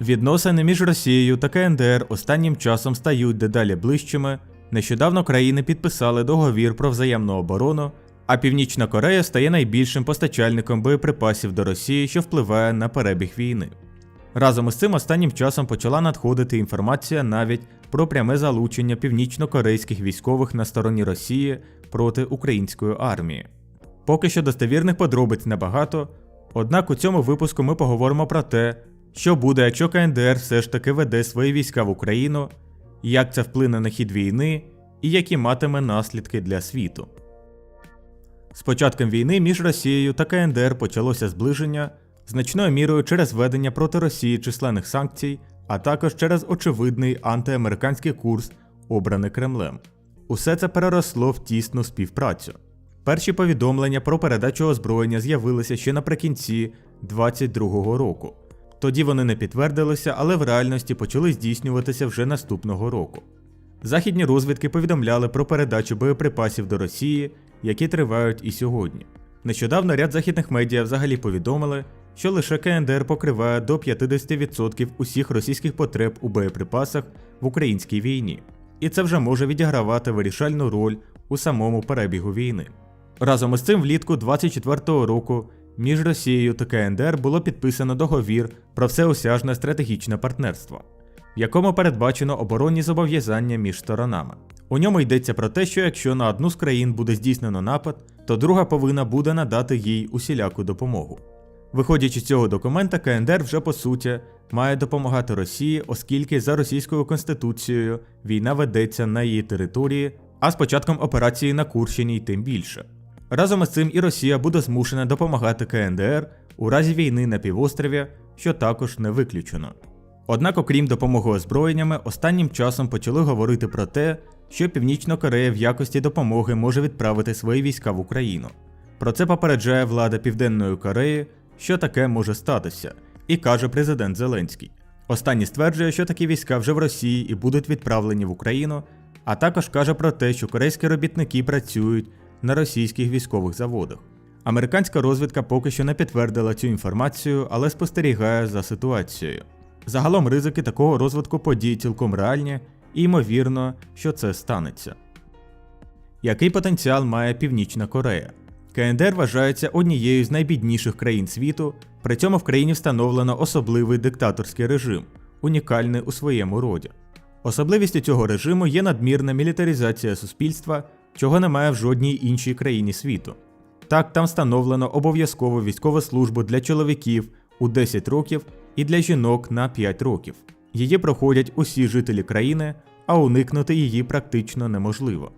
Відносини між Росією та КНДР останнім часом стають дедалі ближчими. Нещодавно країни підписали договір про взаємну оборону, а Північна Корея стає найбільшим постачальником боєприпасів до Росії, що впливає на перебіг війни. Разом із цим останнім часом почала надходити інформація навіть про пряме залучення північно-корейських військових на стороні Росії проти української армії. Поки що достовірних подробиць небагато, однак у цьому випуску ми поговоримо про те, що буде, якщо КНДР все ж таки веде свої війська в Україну, як це вплине на хід війни і які матиме наслідки для світу. З початком війни між Росією та КНДР почалося зближення значною мірою через введення проти Росії численних санкцій, а також через очевидний антиамериканський курс, обраний Кремлем. Усе це переросло в тісну співпрацю. Перші повідомлення про передачу озброєння з'явилися ще наприкінці 2022 року. Тоді вони не підтвердилися, але в реальності почали здійснюватися вже наступного року. Західні розвідки повідомляли про передачу боєприпасів до Росії, які тривають і сьогодні. Нещодавно ряд західних медіа взагалі повідомили, що лише КНДР покриває до 50% усіх російських потреб у боєприпасах в українській війні, і це вже може відігравати вирішальну роль у самому перебігу війни. Разом із цим влітку 24-го року між Росією та КНДР було підписано договір про всеосяжне стратегічне партнерство, в якому передбачено оборонні зобов'язання між сторонами. У ньому йдеться про те, що якщо на одну з країн буде здійснено напад, то друга повинна буде надати їй усіляку допомогу. Виходячи з цього документа, КНДР вже по суті має допомагати Росії, оскільки за російською конституцією війна ведеться на її території, а з початком операції на Курщині й тим більше. Разом із цим і Росія буде змушена допомагати КНДР у разі війни на півострові, що також не виключено. Однак, окрім допомоги озброєннями, останнім часом почали говорити про те, що Північна Корея в якості допомоги може відправити свої війська в Україну. Про це попереджає влада Південної Кореї, що таке може статися, і каже президент Зеленський. Останній стверджує, що такі війська вже в Росії і будуть відправлені в Україну, а також каже про те, що корейські робітники працюють на російських військових заводах. Американська розвідка поки що не підтвердила цю інформацію, але спостерігає за ситуацією. Загалом ризики такого розвитку подій цілком реальні, і ймовірно, що це станеться. Який потенціал має Північна Корея? КНДР вважається однією з найбідніших країн світу, при цьому в країні встановлено особливий диктаторський режим, унікальний у своєму роді. Особливістю цього режиму є надмірна мілітаризація суспільства, чого немає в жодній іншій країні світу. Так, там встановлено обов'язкову військову службу для чоловіків у 10 років і для жінок на 5 років. Її проходять усі жителі країни, а уникнути її практично неможливо.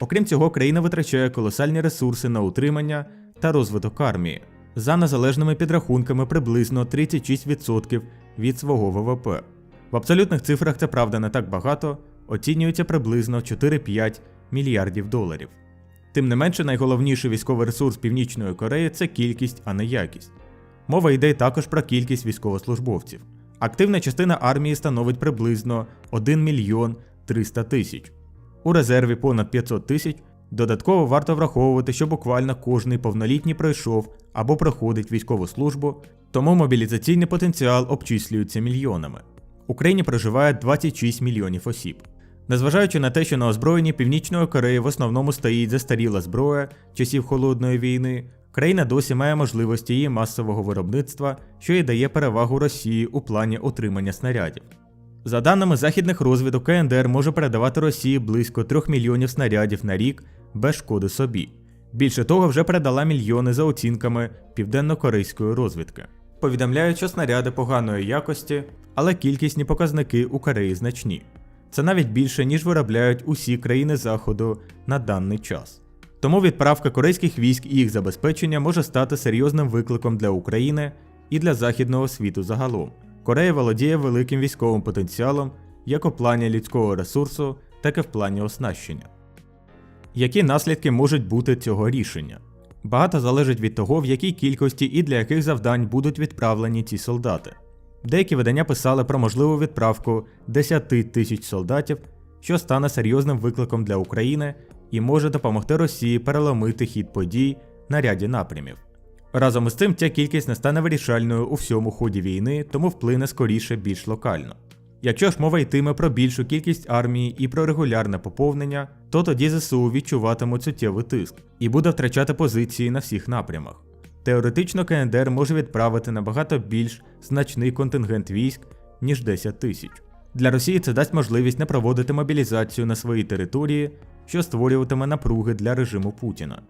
Окрім цього, країна витрачає колосальні ресурси на утримання та розвиток армії за незалежними підрахунками приблизно 36% від свого ВВП. В абсолютних цифрах це правда не так багато, оцінюється приблизно 4-5 мільярдів доларів. Тим не менше, найголовніший військовий ресурс Північної Кореї це кількість, а не якість. Мова йде також про кількість військовослужбовців. Активна частина армії становить приблизно 1 мільйон 300 тисяч. У резерві понад 500 тисяч. Додатково варто враховувати, що буквально кожний повнолітній пройшов або проходить військову службу, тому мобілізаційний потенціал обчислюється мільйонами. В Україні проживає 26 мільйонів осіб. Незважаючи на те, що на озброєнні Північної Кореї в основному стоїть застаріла зброя часів холодної війни, країна досі має можливості її масового виробництва, що й дає перевагу Росії у плані отримання снарядів. За даними західних розвідок, КНДР може передавати Росії близько 3 мільйонів снарядів на рік без шкоди собі. Більше того, вже передала мільйони за оцінками південно-корейської розвідки. Повідомляють, що снаряди поганої якості, але кількісні показники у Кореї значні. Це навіть більше, ніж виробляють усі країни Заходу на даний час. Тому відправка корейських військ і їх забезпечення може стати серйозним викликом для України і для західного світу загалом. Корея володіє великим військовим потенціалом як у плані людського ресурсу, так і в плані оснащення. Які наслідки можуть бути цього рішення? Багато залежить від того, в якій кількості і для яких завдань будуть відправлені ці солдати. Деякі видання писали про можливу відправку 10 тисяч солдатів, що стане серйозним викликом для України і може допомогти Росії переломити хід подій на ряді напрямів. Разом із цим ця кількість не стане вирішальною у всьому ході війни, тому вплине скоріше більш локально. Якщо ж мова йтиме про більшу кількість армії і про регулярне поповнення, то тоді ЗСУ відчуватимуть суттєвий тиск і буде втрачати позиції на всіх напрямах. Теоретично КНДР може відправити набагато більш значний контингент військ, ніж 10 тисяч. Для Росії це дасть можливість не проводити мобілізацію на своїй території, що створюватиме напруги для режиму Путіна.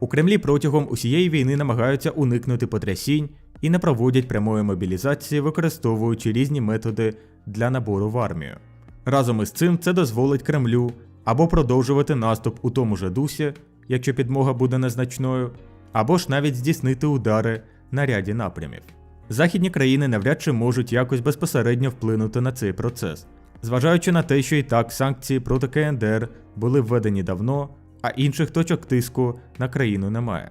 У Кремлі протягом усієї війни намагаються уникнути потрясінь і не проводять прямої мобілізації, використовуючи різні методи для набору в армію. Разом із цим це дозволить Кремлю або продовжувати наступ у тому же дусі, якщо підмога буде незначною, або ж навіть здійснити удари на ряді напрямів. Західні країни навряд чи можуть якось безпосередньо вплинути на цей процес, зважаючи на те, що і так санкції проти КНДР були введені давно, а інших точок тиску на країну немає.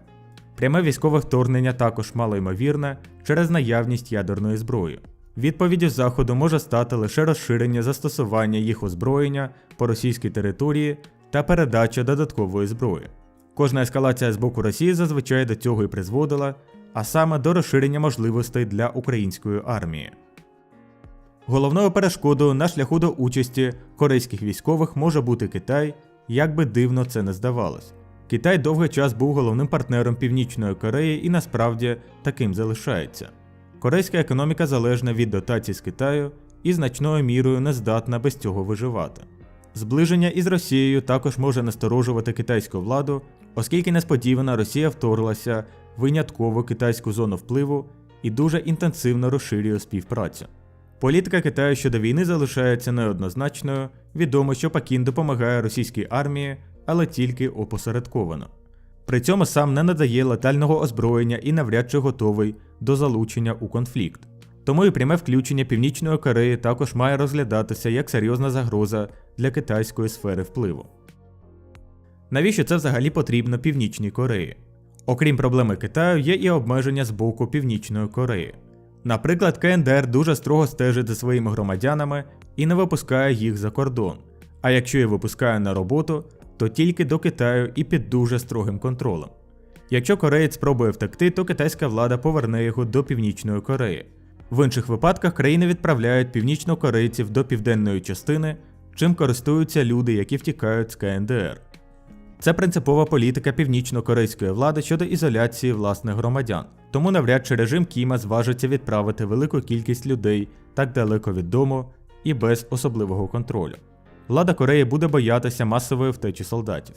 Пряме військове вторгнення також малоймовірне через наявність ядерної зброї. Відповіддю Заходу може стати лише розширення застосування їх озброєння по російській території та передача додаткової зброї. Кожна ескалація з боку Росії зазвичай до цього і призводила, а саме до розширення можливостей для української армії. Головною перешкодою на шляху до участі корейських військових може бути Китай, як би дивно це не здавалось. Китай довгий час був головним партнером Північної Кореї і насправді таким залишається. Корейська економіка залежна від дотацій з Китаю і значною мірою не здатна без цього виживати. Зближення із Росією також може насторожувати китайську владу, оскільки несподівано Росія вторглася в виняткову китайську зону впливу і дуже інтенсивно розширює співпрацю. Політика Китаю щодо війни залишається неоднозначною. Відомо, що Пекін допомагає російській армії, але тільки опосередковано. При цьому сам не надає летального озброєння і навряд чи готовий до залучення у конфлікт. Тому і пряме включення Північної Кореї також має розглядатися як серйозна загроза для китайської сфери впливу. Навіщо це взагалі потрібно Північній Кореї? Окрім проблеми Китаю, є і обмеження з боку Північної Кореї. Наприклад, КНДР дуже строго стежить за своїми громадянами і не випускає їх за кордон. А якщо і випускає на роботу, то тільки до Китаю і під дуже строгим контролем. Якщо кореєць спробує втекти, то китайська влада поверне його до Північної Кореї. В інших випадках країни відправляють північнокорейців до південної частини, чим користуються люди, які втікають з КНДР. Це принципова політика північно-корейської влади щодо ізоляції власних громадян, тому навряд чи режим Кіма зважиться відправити велику кількість людей так далеко від дому і без особливого контролю. Влада Кореї буде боятися масової втечі солдатів.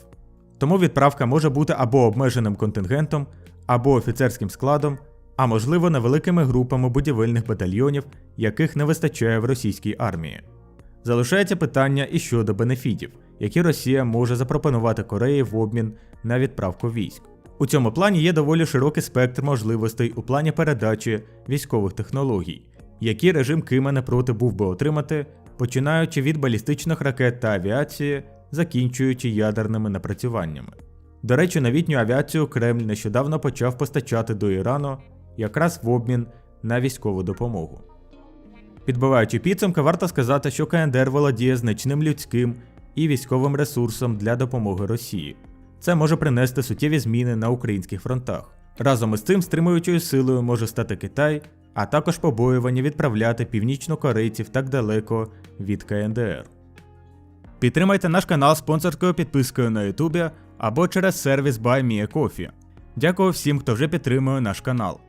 Тому відправка може бути або обмеженим контингентом, або офіцерським складом, а можливо невеликими групами будівельних батальйонів, яких не вистачає в російській армії. Залишається питання і щодо бенефітів, які Росія може запропонувати Кореї в обмін на відправку військ. У цьому плані є доволі широкий спектр можливостей у плані передачі військових технологій, які режим Кима не проти був би отримати, починаючи від балістичних ракет та авіації, закінчуючи ядерними напрацюваннями. До речі, новітню авіацію Кремль нещодавно почав постачати до Ірану якраз в обмін на військову допомогу. Підбиваючи підсумки, варто сказати, що КНДР володіє значним людським і військовим ресурсом для допомоги Росії. Це може принести суттєві зміни на українських фронтах. Разом із цим стримуючою силою може стати Китай, а також побоювання відправляти північнокорейців так далеко від КНДР. Підтримайте наш канал спонсорською підпискою на Ютубі або через сервіс BuyMeACoffee. Дякую всім, хто вже підтримує наш канал.